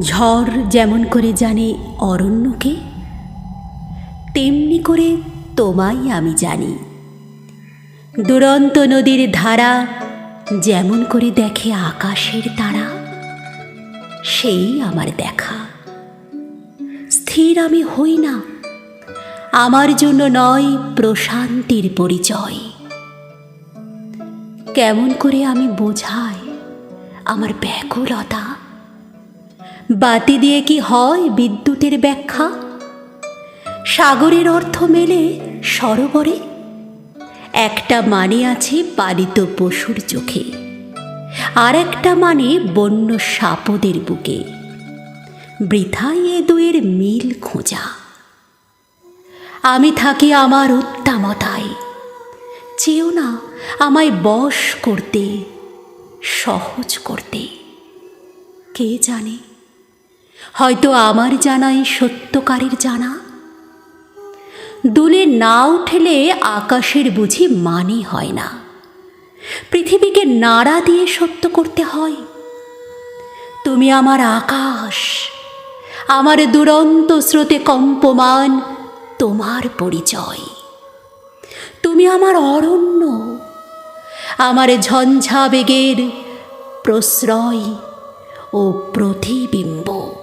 ঝড় যেমন করে জানে অরণ্যকে, তেমনি করে তোমায় আমি জানি। দুরন্ত নদীর ধারা যেমন করে দেখে আকাশের তারা, সেই আমার দেখা। স্থির আমি হই না, আমার জন্য নয় প্রশান্তির পরিচয়। কেমন করে আমি বোঝাই আমার ব্যাকুলতা? বাতি দিয়ে কি হয় বিদ্যুতের ব্যাখ্যা? সাগরের অর্থ মেলে সরোবরে। একটা মানে আছে পালিত পশুর চোখে। আর একটা মানে বন্য সাপদের বুকে। বৃথাই এ দুয়ের মিল খোঁজা। আমি থাকি আমার উত্তামতায়। চেয়েও না আমায় বশ করতে, সহজ করতে। কে জানে? হয়তো আমার জানাই সত্যকারের জানা? দুলে না উঠলে আকাশের বুঝি মানে হয় না। পৃথিবীকে নাড়া দিয়ে সত্য করতে হয়। তুমি আমার আকাশ, আমার দুরন্ত স্রোতে কম্পমান, তোমার পরিচয়। তুমি আমার অরণ্য, আমার ঝঞ্ঝা বেগের প্রশ্রয় ও প্রতিবিম্ব।